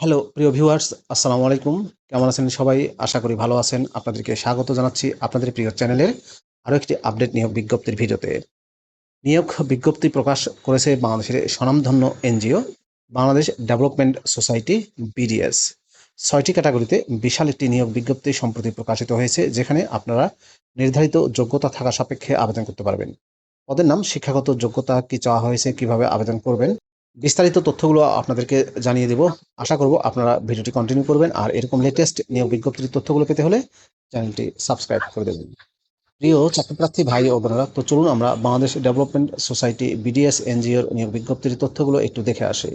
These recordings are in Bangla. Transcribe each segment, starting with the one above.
হ্যালো প্রিয় ভিউয়ার্স আসসালামু আলাইকুম। কেমন আছেন সবাই? আশা করি ভালো আছেন। আপনাদেরকে স্বাগত জানাচ্ছি আপনাদের প্রিয় চ্যানেলের আরও একটি আপডেট নিয়োগ বিজ্ঞপ্তির ভিডিওতে। নিয়োগ বিজ্ঞপ্তি প্রকাশ করেছে বাংলাদেশের স্বনামধন্য NGO, Bangladesh development society BDS ছয়টি ক্যাটাগরিতে বিশাল একটি নিয়োগ বিজ্ঞপ্তি সম্প্রতি প্রকাশিত হয়েছে, যেখানে আপনারা নির্ধারিত যোগ্যতা থাকা সাপেক্ষে আবেদন করতে পারবেন। পদের নাম, শিক্ষাগত যোগ্যতা কি চাওয়া হয়েছে, কীভাবে আবেদন করবেন বিস্তারিত তথ্যগুলো আপনাদেরকে জানিয়ে দেব। আশা করব আপনারা ভিডিওটি কন্টিনিউ করবেন। আর এরকম লেটেস্ট নিয়োগ বিজ্ঞপ্তির তথ্যগুলো পেতে হলে চ্যানেলটি সাবস্ক্রাইব করে দেবেন। প্রিয় চাকরিপ্রার্থী ভাই ও বোনেরা, তো চলুন আমরা বাংলাদেশ ডেভেলপমেন্ট সোসাইটি বিডিএস এনজিওর নিয়োগ বিজ্ঞপ্তির তথ্যগুলো একটু দেখে আসি।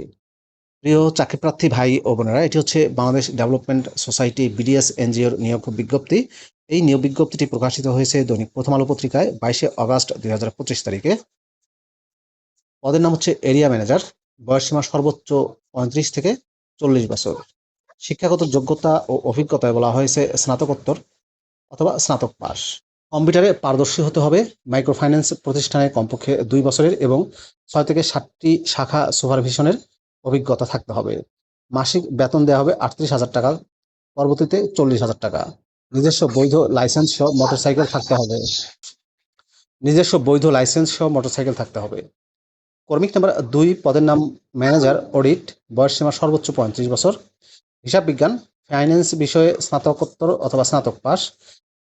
প্রিয় চাকরিপ্রার্থী ভাই ও বোনেরা, এটি হচ্ছে বাংলাদেশ ডেভেলপমেন্ট সোসাইটি বিডিএস এনজিওর নিয়োগ বিজ্ঞপ্তি। এই নিয়োগ বিজ্ঞপ্তিটি প্রকাশিত হয়েছে দৈনিক প্রথম আলো পত্রিকায় বাইশে আগস্ট দুই তারিখে। পদের নাম হচ্ছে এরিয়া ম্যানেজার বয়সসীমা সর্বোচ্চ পঁয়ত্রিশ থেকে চল্লিশ বছর। শিক্ষাগত যোগ্যতা ও অভিজ্ঞতায় বলা হয়েছে স্নাতকোত্তর অথবা স্নাতক পাস কম্পিউটারে পারদর্শী হতে হবে। মাইক্রোফাইন্যান্স প্রতিষ্ঠানে কমপক্ষে দুই বছরের এবং ছয় থেকে ষাটটি শাখা সুপারভিশনের অভিজ্ঞতা থাকতে হবে। মাসিক বেতন দেওয়া হবে আটত্রিশ হাজার টাকা, পরবর্তীতে চল্লিশ হাজার টাকা। নিজস্ব বৈধ লাইসেন্স সহ মোটরসাইকেল থাকতে হবে। নিজস্ব বৈধ লাইসেন্স সহ মোটরসাইকেল থাকতে হবে। কর্মিক নাম্বার দুই, পদের নাম ম্যানেজার, অডিট বয়সসীমা সর্বোচ্চ পঁয়ত্রিশ বছর। হিসাব বিজ্ঞান ফাইন্যান্স বিষয়ে স্নাতকোত্তর অথবা স্নাতক পাস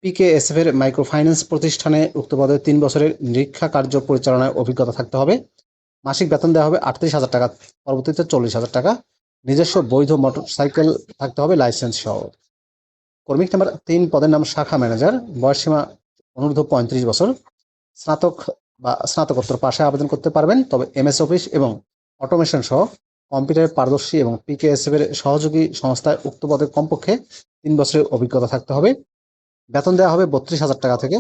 পিকেএসএফ এর মাইক্রোফাইন্যান্স প্রতিষ্ঠানে উক্ত পদে তিন বছরের নিরীক্ষা কার্য পরিচালনায় অভিজ্ঞতা থাকতে হবে। মাসিক বেতন দেওয়া হবে আটত্রিশ হাজার টাকা, পরবর্তীতে চল্লিশ হাজার টাকা। নিজস্ব বৈধ মোটর সাইকেল থাকতে হবে লাইসেন্স সহ। কর্মিক নাম্বার তিন, পদের নাম শাখা ম্যানেজার বয়সসীমা অনূর্ধ্ব পঁয়ত্রিশ বছর। স্নাতক বা স্নাতকোত্তর পাশে আবেদন করতে পারবেন। তবে এমএস অফিস এবং অটোমেশন সহ কম্পিউটার পারদর্শী এবং পিকেএসএফ এর সহযোগী সংস্থায় উক্ত পদে কমপক্ষে তিন বছরের অভিজ্ঞতা থাকতে হবে। বেতন দেওয়া হবে বত্রিশ হাজার টাকা থেকে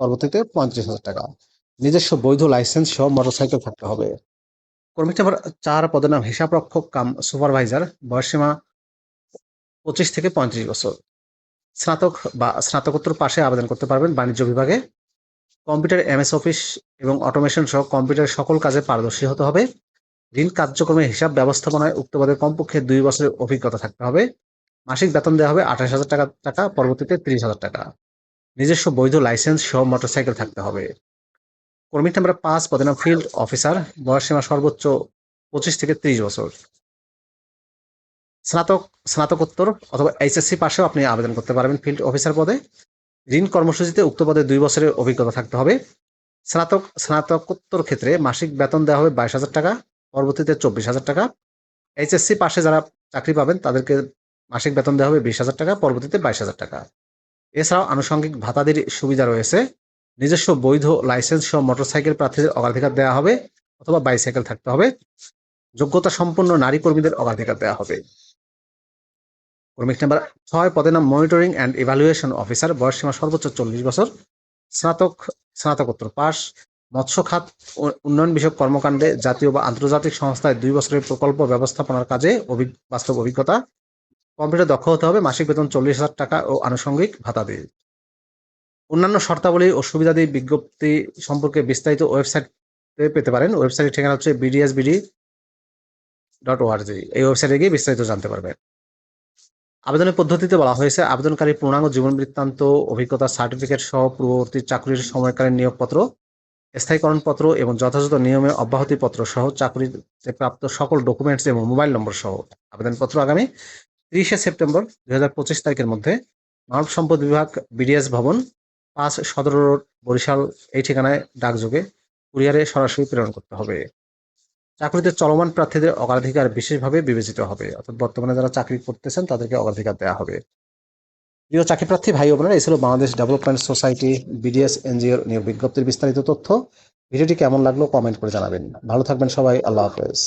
পরবর্তীতে পঁয়ত্রিশ হাজার টাকা। নিজস্ব বৈধ লাইসেন্স সহ মোটরসাইকেল থাকতে হবে। কর্মী নাম্বার চার পদের নাম হিসাবরক্ষক কাম সুপারভাইজার। বয়সসীমা পঁচিশ থেকে পঁয়ত্রিশ বছর। স্নাতক বা স্নাতকোত্তর পাশে আবেদন করতে পারবেন বাণিজ্য বিভাগে। কম্পিউটার এমএস অফিস এবং অটোমেশন সহ কম্পিউটারের সকল কাজে পারদর্শী হতে হবে। ঋণ কার্যক্রমে হিসাব ব্যবস্থাপনায় উক্ত পদে কমপক্ষে দুই বছরের অভিজ্ঞতা থাকতে হবে। মাসিক বেতন দেওয়া হবে আঠাশ হাজার টাকা টাকা, পরবর্তীতে তিরিশ হাজার টাকা। নিজস্ব বৈধ লাইসেন্স সহ মোটরসাইকেল থাকতে হবে। কর্মী নাম্বার পাঁচ, পদে নাম ফিল্ড অফিসার, বয়স বয়সসীমা সর্বোচ্চ পঁচিশ থেকে ত্রিশ বছর। স্নাতক, স্নাতকোত্তর অথবা এইচএসসি পাশেও আপনি আবেদন করতে পারবেন ফিল্ড অফিসার পদে। ঋণ কর্মসূচিতে উক্ত পদে দুই বছরের অভিজ্ঞতা থাকতে হবে। স্নাতক, স্নাতকোত্তর ক্ষেত্রে মাসিক বেতন দেওয়া হবে বাইশ হাজার টাকা, পরবর্তীতে চব্বিশ হাজার টাকা। এইচএসসি পাশে যারা চাকরি পাবেন, তাদেরকে মাসিক বেতন দেওয়া হবে বিশ হাজার টাকা, পরবর্তীতে বাইশ হাজার টাকা। এছাড়াও আনুষঙ্গিক ভাতাদির সুবিধা রয়েছে। নিজস্ব বৈধ লাইসেন্স সহ মোটরসাইকেল প্রার্থীদের অগ্রাধিকার দেওয়া হবে অথবা বাইসাইকেল থাকতে হবে। যোগ্যতা সম্পন্ন নারী কর্মীদের অগ্রাধিকার দেওয়া হবে। নাম্বার ছয়, পদের নাম মনিটরিং অ্যান্ড ইভ্যালুয়েশন অফিসার বয়সসীমা সর্বোচ্চ চল্লিশ বছর। স্নাতক, স্নাতকোত্তর পাস মৎস্য খাত উন্নয়ন বিষয়ক কর্মকাণ্ডে জাতীয় বা আন্তর্জাতিক সংস্থায় দুই বছরের প্রকল্প ব্যবস্থাপনার কাজে বাস্তব অভিজ্ঞতা। কম্পিউটার দক্ষ হতে হবে, মাসিক বেতন চল্লিশ হাজার টাকা ও আনুষঙ্গিক ভাতা দিয়ে। অন্যান্য শর্তাবলী ও সুবিধাদি বিজ্ঞপ্তি সম্পর্কে বিস্তারিত ওয়েবসাইটে পেতে পারেন। ওয়েবসাইটের ঠিকানা হচ্ছে বিডিএসবিডি ডট ওআরজি এই ওয়েবসাইটে গিয়ে বিস্তারিত জানতে পারবেন। আবেদনের পদ্ধতিতে বলা হয়েছে, আবেদনকারী পূর্ণাঙ্গ জীবন বৃত্তান্ত, অভিজ্ঞতা, সার্টিফিকেট সহ পূর্ববর্তী চাকরির সময়কালীন নিয়োগপত্র, স্থায়ীকরণপত্র এবং যথাযথ নিয়মে অব্যাহতি পত্র সহ চাকরিতে প্রাপ্ত সকল ডকুমেন্টস এবং মোবাইল নম্বর সহ আবেদনপত্র আগামী তিরিশে সেপ্টেম্বর দুই তারিখের মধ্যে মানব সম্পদ বিভাগ বিডিএস ভবন পাঁচ সদর রোড, বরিশাল, এই ঠিকানায় ডাকযোগে কুরিয়ারে সরাসরি প্রেরণ করতে হবে। চাকরিতে চলমান প্রার্থীদের অগ্রাধিকার বিশেষভাবে বিবেচিত হবে। অর্থাৎ বর্তমানে যারা চাকরি করতেছেন, তাদেরকে অগ্রাধিকার দেওয়া হবে। প্রিয় চাকরি প্রার্থী, ভাই বোনেরা, এই ছিল বাংলাদেশ ডেভেলপমেন্ট সোসাইটি বিডিএস এনজিওর নিয়োগ বিজ্ঞপ্তির বিস্তারিত তথ্য। ভিডিওটি কেমন লাগল কমেন্ট করে জানাবেন। ভালো থাকবেন সবাই, আল্লাহ হাফেজ।